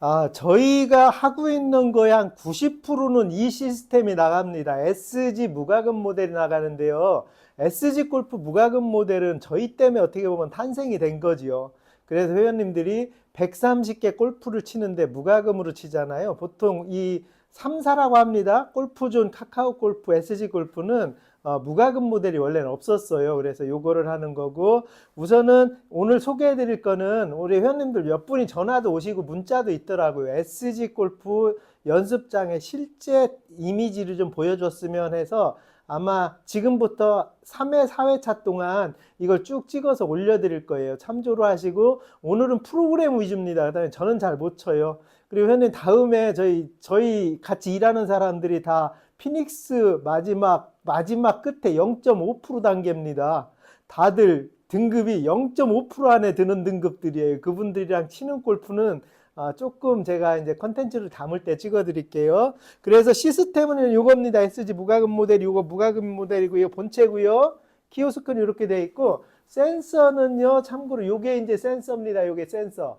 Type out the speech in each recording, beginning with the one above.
아, 저희가 하고 있는 거의 한 90%는 이 시스템이 나갑니다. SG 무과금 모델이 나가는데요. SG 골프 무과금 모델은 저희 때문에 어떻게 보면 탄생이 된 거지요. 그래서 회원님들이 130개 골프를 치는데 무과금으로 치잖아요. 보통 이 3사라고 합니다. 골프존 카카오 골프, SG 골프는 어, 무과금 모델이 원래는 없었어요. 그래서 요거를 하는 거고 우선은 오늘 소개해 드릴 거는 우리 회원님들 몇 분이 전화도 오시고 문자도 있더라고요. SG 골프 연습장의 실제 이미지를 좀 보여줬으면 해서 아마 지금부터 3회, 4회차 동안 이걸 쭉 찍어서 올려드릴 거예요. 참조로 하시고 오늘은 프로그램 위주입니다. 그다음에 저는 잘 못 쳐요. 그리고 회원님 다음에 저희 저희 같이 일하는 사람들이 다 피닉스 마지막 마지막 끝에 0.5% 단계입니다. 다들 등급이 0.5% 안에 드는 등급들이에요. 그분들이랑 치는 골프는 아, 조금 제가 이제 컨텐츠를 담을 때 찍어 드릴게요. 그래서 시스템은 요겁니다. SG 무과금 모델, 요거 무과금 모델이고요. 본체고요. 키오스크는 이렇게 돼 있고 센서는요. 참고로 요게 이제 센서입니다. 요게 센서.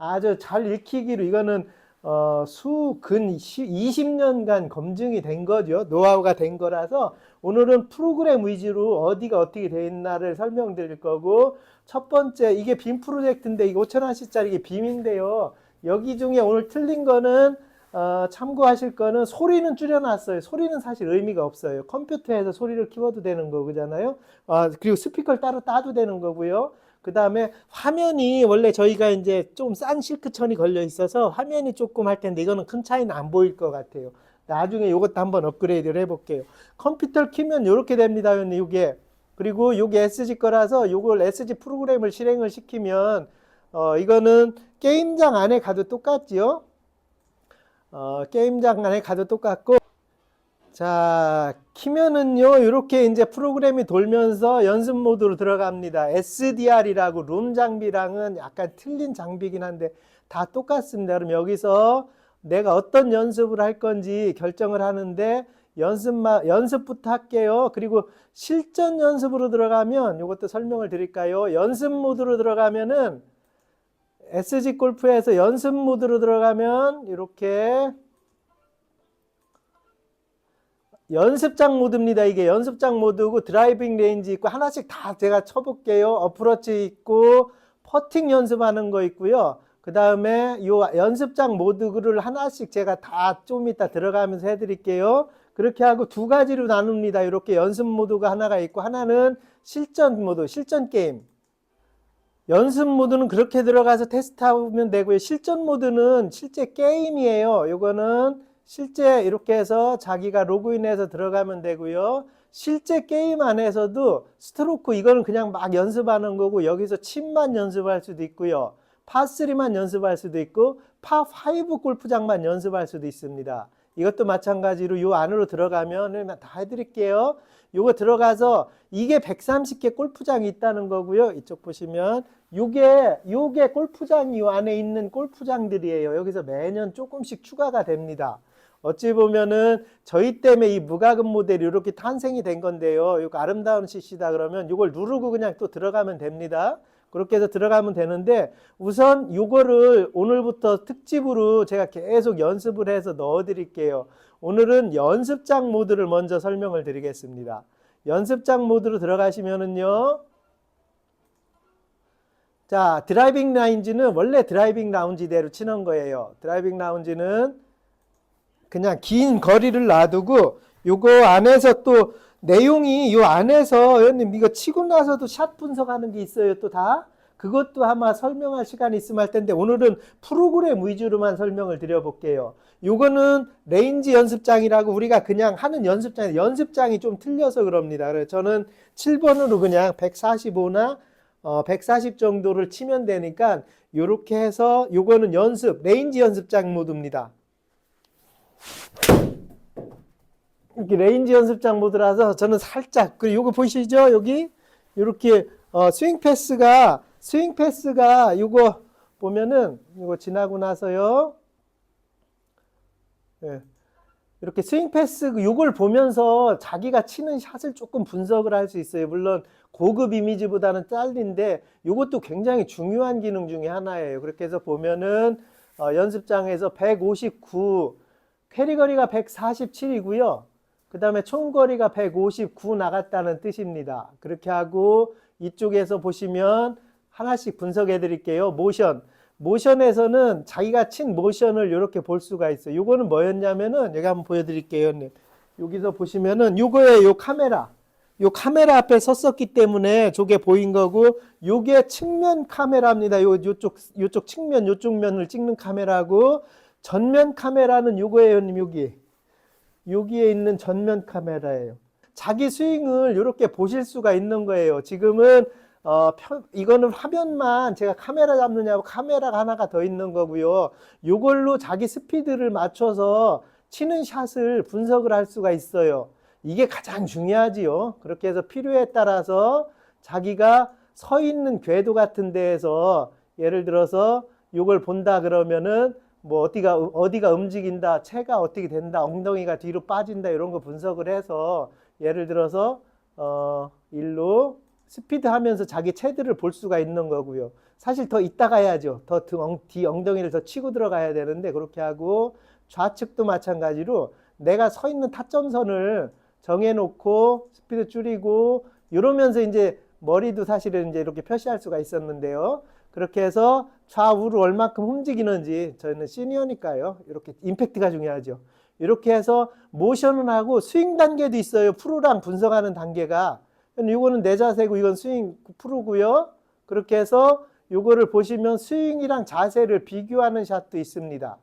아주 잘 읽히기로 이거는 어, 수근 20년간 검증이 된 거죠. 노하우가 된 거라서 오늘은 프로그램 위주로 어디가 어떻게 돼 있나를 설명드릴 거고 첫 번째 이게 빔 프로젝트인데 이게 5천 원씩짜리 이게 빔인데요. 여기 중에 오늘 틀린 거는 어, 참고하실 거는 소리는 줄여놨어요. 소리는 사실 의미가 없어요. 컴퓨터에서 소리를 키워도 되는 거잖아요. 아, 그리고 스피커를 따로 따도 되는 거고요. 그 다음에 화면이 원래 저희가 이제 좀 싼 실크천이 걸려 있어서 화면이 조금 할 텐데 이거는 큰 차이는 안 보일 것 같아요. 나중에 이것도 한번 업그레이드를 해볼게요. 컴퓨터를 키면 이렇게 됩니다. 이게 그리고 이게 SG 거라서 이걸 SG 프로그램을 실행을 시키면 어, 이거는 게임장 안에 가도 똑같지요. 어, 게임장 안에 가도 똑같고 자, 키면은요, 이렇게 이제 프로그램이 돌면서 연습 모드로 들어갑니다. SDR이라고 룸 장비랑은 약간 틀린 장비긴 한데 다 똑같습니다. 그럼 여기서 내가 어떤 연습을 할 건지 결정을 하는데 연습만, 연습부터 할게요. 그리고 실전 연습으로 들어가면 이것도 설명을 드릴까요? 연습 모드로 들어가면은 SG 골프에서 연습 모드로 들어가면 이렇게 연습장 모드입니다. 이게 연습장 모드고 드라이빙 레인지 있고 하나씩 다 제가 쳐볼게요. 어프로치 있고 퍼팅 연습하는 거 있고요. 그 다음에 요 연습장 모드를 하나씩 제가 다 좀 이따 들어가면서 해드릴게요. 그렇게 하고 두 가지로 나눕니다. 이렇게 연습 모드가 하나가 있고 하나는 실전 모드, 실전 게임. 연습 모드는 그렇게 들어가서 테스트하면 되고요. 실전 모드는 실제 게임이에요. 요거는 실제 이렇게 해서 자기가 로그인해서 들어가면 되고요. 실제 게임 안에서도 스트로크 이거는 그냥 막 연습하는 거고 여기서 침만 연습할 수도 있고요. 파3만 연습할 수도 있고 파5 골프장만 연습할 수도 있습니다. 이것도 마찬가지로 요 안으로 들어가면 다 해드릴게요. 요거 들어가서 이게 130개 골프장이 있다는 거고요. 이쪽 보시면 요게 요게 골프장이 요 안에 있는 골프장들이에요. 여기서 매년 조금씩 추가가 됩니다. 어찌 보면은 저희 때문에 이 무과금 모델이 이렇게 탄생이 된 건데요. 이거 아름다운 CC다 그러면 이걸 누르고 그냥 또 들어가면 됩니다. 그렇게 해서 들어가면 되는데 우선 이거를 오늘부터 특집으로 제가 계속 연습을 해서 넣어 드릴게요. 오늘은 연습장 모드를 먼저 설명을 드리겠습니다. 연습장 모드로 들어가시면은요. 자, 드라이빙 라운지는 원래 드라이빙 라운지대로 치는 거예요. 드라이빙 라운지는 그냥 긴 거리를 놔두고 요거 안에서 또 내용이 요 안에서 의원님 이거 치고 나서도 샷 분석하는 게 있어요 또 다? 그것도 아마 설명할 시간이 있으면 할 텐데 오늘은 프로그램 위주로만 설명을 드려볼게요. 요거는 레인지 연습장이라고 우리가 그냥 하는 연습장 연습장이 좀 틀려서 그럽니다. 그래서 저는 7번으로 그냥 145나 어, 140 정도를 치면 되니까 요렇게 해서 요거는 연습 레인지 연습장 모드입니다 이렇게 레인지 연습장 모드라서 저는 살짝 그리고 이거 보시죠? 여기? 이렇게 어, 스윙 패스가 스윙 패스가 이거 보면은 이거 지나고 나서요. 예. 이렇게 스윙 패스 이걸 보면서 자기가 치는 샷을 조금 분석을 할 수 있어요. 물론 고급 이미지보다는 짧은데 이것도 굉장히 중요한 기능 중에 하나예요. 그렇게 해서 보면은 어, 연습장에서 159, 캐리 거리가 147이고요. 그 다음에 총 거리가 159 나갔다는 뜻입니다. 그렇게 하고 이쪽에서 보시면 하나씩 분석해 드릴게요. 모션. 모션에서는 자기가 친 모션을 이렇게 볼 수가 있어요. 요거는 뭐였냐면은 여기 한번 보여 드릴게요. 형님. 여기서 보시면은 요거에 요 카메라. 요 카메라 앞에 섰었기 때문에 저게 보인 거고 요게 측면 카메라입니다. 요 요쪽 요쪽 측면 요쪽 면을 찍는 카메라고 전면 카메라는 요거예요. 여기. 여기에 있는 전면 카메라예요. 자기 스윙을 이렇게 보실 수가 있는 거예요. 지금은 어, 편- 이거는 화면만 제가 카메라 잡느냐고 카메라가 하나가 더 있는 거고요. 요걸로 자기 스피드를 맞춰서 치는 샷을 분석을 할 수가 있어요. 이게 가장 중요하지요. 그렇게 해서 필요에 따라서 자기가 서 있는 궤도 같은 데에서 예를 들어서 요걸 본다 그러면은 뭐 어디가 어디가 움직인다, 체가 어떻게 된다, 엉덩이가 뒤로 빠진다 이런 거 분석을 해서 예를 들어서 어 일로 스피드 하면서 자기 체들을 볼 수가 있는 거고요. 사실 더 이따가 해야죠. 더 뒤 엉덩이를 더 치고 들어가야 되는데 그렇게 하고 좌측도 마찬가지로 내가 서 있는 타점선을 정해놓고 스피드 줄이고 이러면서 이제 머리도 사실은 이제 이렇게 표시할 수가 있었는데요. 그렇게 해서 좌우로 얼마큼 움직이는지 저희는 시니어니까요. 이렇게 임팩트가 중요하죠. 이렇게 해서 모션은 하고 스윙 단계도 있어요. 프로랑 분석하는 단계가. 이거는 내 자세고 이건 스윙 프로고요. 그렇게 해서 이거를 보시면 스윙이랑 자세를 비교하는 샷도 있습니다.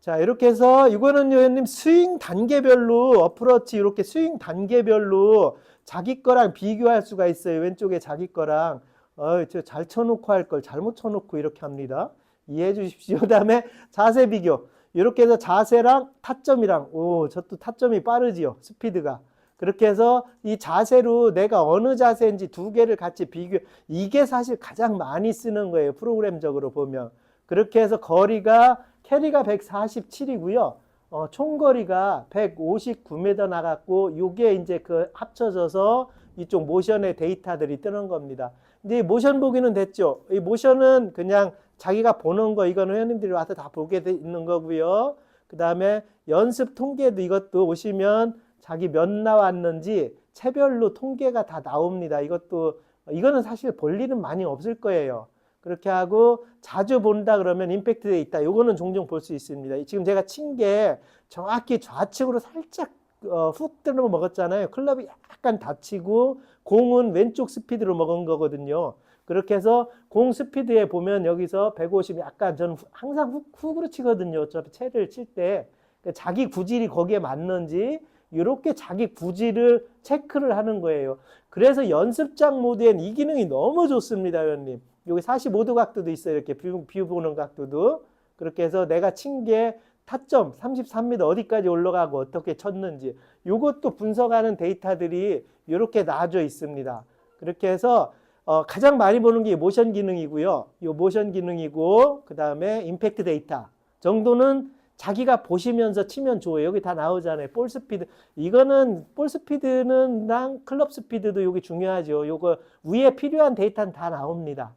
자, 이렇게 해서 이거는 요님 스윙 단계별로 어프로치 이렇게 스윙 단계별로 자기 거랑 비교할 수가 있어요. 왼쪽에 자기 거랑 어, 저잘 쳐놓고 할 걸 잘못 쳐놓고 이렇게 합니다. 이해해 주십시오. 그다음에 자세 비교. 이렇게 해서 자세랑 타점이랑 오, 저또 타점이 빠르지요. 스피드가. 그렇게 해서 이 자세로 내가 어느 자세인지 두 개를 같이 비교. 이게 사실 가장 많이 쓰는 거예요. 프로그램적으로 보면. 그렇게 해서 거리가 캐리가 147이고요. 어, 총거리가 159m 나갔고 요게 이제 그 합쳐져서 이쪽 모션의 데이터들이 뜨는 겁니다. 이 모션 보기는 됐죠. 이 모션은 그냥 자기가 보는 거 이거는 회원님들이 와서 다 보게 돼 있는 거고요. 그 다음에 연습 통계도 이것도 오시면 자기 몇 나왔는지 체별로 통계가 다 나옵니다. 이것도 이거는 사실 볼 일은 많이 없을 거예요. 그렇게 하고 자주 본다 그러면 임팩트에 있다. 요거는 종종 볼 수 있습니다. 지금 제가 친 게 정확히 좌측으로 살짝 어, 훅 들어 먹었잖아요. 클럽이 약간 다치고 공은 왼쪽 스피드로 먹은 거거든요. 그렇게 해서 공 스피드에 보면 여기서 150 약간 저는 후- 항상 훅, 훅으로 치거든요. 어차피 채를 칠 때. 그러니까 자기 구질이 거기에 맞는지 이렇게 자기 구질을 체크를 하는 거예요. 그래서 연습장 모드엔 이 기능이 너무 좋습니다, 회원님. 여기 45도 각도도 있어요. 이렇게 뷰, 뷰 보는 각도도. 그렇게 해서 내가 친게 타점 33m 어디까지 올라가고 어떻게 쳤는지 이것도 분석하는 데이터들이 이렇게 나눠져 있습니다. 그렇게 해서 어, 가장 많이 보는 게 모션 기능이고요. 이 모션 기능이고 그 다음에 임팩트 데이터 정도는 자기가 보시면서 치면 좋아요. 여기 다 나오잖아요. 볼 스피드. 이거는 볼 스피드는 랑 클럽 스피드도 여기 중요하죠. 요거 위에 필요한 데이터는 다 나옵니다.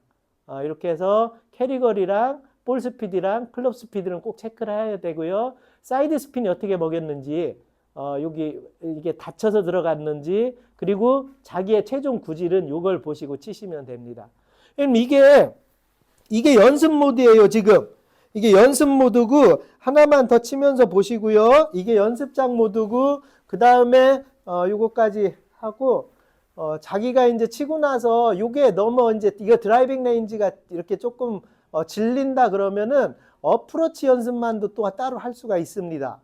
어, 이렇게 해서 캐리거리랑 볼 스피드랑 클럽 스피드는 꼭 체크를 해야 되고요. 사이드 스핀이 어떻게 먹였는지, 어, 여기 이게 닫혀서 들어갔는지, 그리고 자기의 최종 구질은 이걸 보시고 치시면 됩니다. 그럼 이게, 이게 연습 모드예요, 지금. 이게 연습 모드고, 하나만 더 치면서 보시고요. 이게 연습장 모드고, 그 다음에, 어, 요거까지 하고, 어, 자기가 이제 치고 나서 요게 너무 이제 이거 드라이빙 레인지가 이렇게 조금 어, 질린다 그러면은 어프로치 연습만도 또 따로 할 수가 있습니다.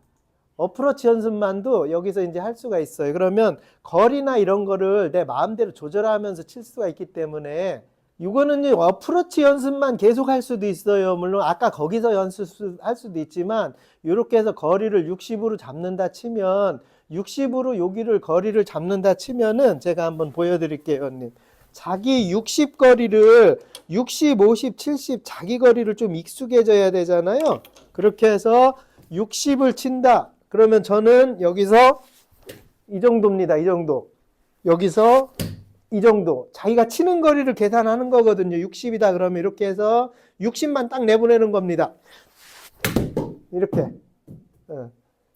어프로치 연습만도 여기서 이제 할 수가 있어요. 그러면 거리나 이런 거를 내 마음대로 조절하면서 칠 수가 있기 때문에 이거는 어프로치 연습만 계속 할 수도 있어요. 물론 아까 거기서 연습할 수도 있지만 이렇게 해서 거리를 60으로 잡는다 치면 60으로 여기를 거리를 잡는다 치면은 제가 한번 보여드릴게요, 언님. 자기 60 거리를 60, 50, 70 자기 거리를 좀 익숙해져야 되잖아요. 그렇게 해서 60을 친다. 그러면 저는 여기서 이 정도입니다. 이 정도. 여기서 이 정도. 자기가 치는 거리를 계산하는 거거든요. 60이다 그러면 이렇게 해서 60만 딱 내보내는 겁니다. 이렇게. 어.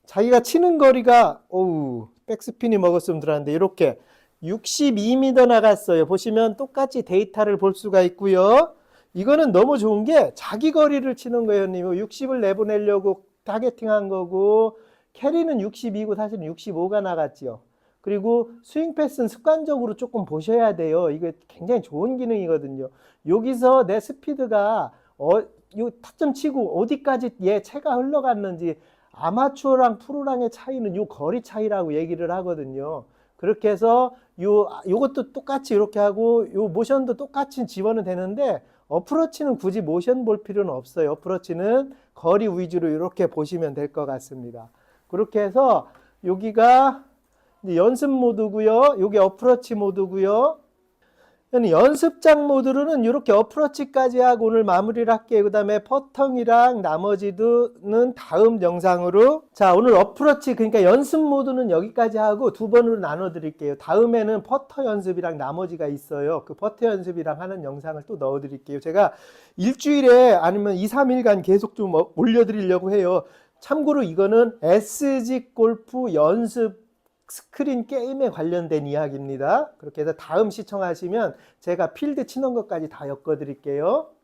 자기가 치는 거리가 어우 백스핀이 먹었으면 들어왔는데 이렇게 62m 나갔어요. 보시면 똑같이 데이터를 볼 수가 있고요. 이거는 너무 좋은 게 자기 거리를 치는 거예요, 님. 60을 내보내려고 타겟팅한 거고 캐리는 62고 사실은 65가 나갔지요. 그리고 스윙 패스는 습관적으로 조금 보셔야 돼요. 이게 굉장히 좋은 기능이거든요. 여기서 내 스피드가 어, 요 타점 치고 어디까지 얘 채가 흘러갔는지 아마추어랑 프로랑의 차이는 요 거리 차이라고 얘기를 하거든요. 그렇게 해서 요 요것도 똑같이 이렇게 하고 요 모션도 똑같이 집어는 되는데 어프로치는 굳이 모션 볼 필요는 없어요. 어프로치는 거리 위주로 이렇게 보시면 될 것 같습니다. 그렇게 해서 여기가 연습 모드고요. 여기 어프로치 모드고요. 연습장 모드로는 이렇게 어프로치까지 하고 오늘 마무리를 할게요. 그 다음에 퍼팅이랑 나머지도는 다음 영상으로. 자, 오늘 어프로치, 그러니까 연습 모드는 여기까지 하고 두 번으로 나눠 드릴게요. 다음에는 퍼터 연습이랑 나머지가 있어요. 그 퍼터 연습이랑 하는 영상을 또 넣어 드릴게요. 제가 일주일에 아니면 2, 3일간 계속 좀 어- 올려 드리려고 해요. 참고로 이거는 SG 골프 연습 스크린 게임에 관련된 이야기입니다. 그렇게 해서 다음 시청하시면 제가 필드 치는 것까지 다 엮어 드릴게요.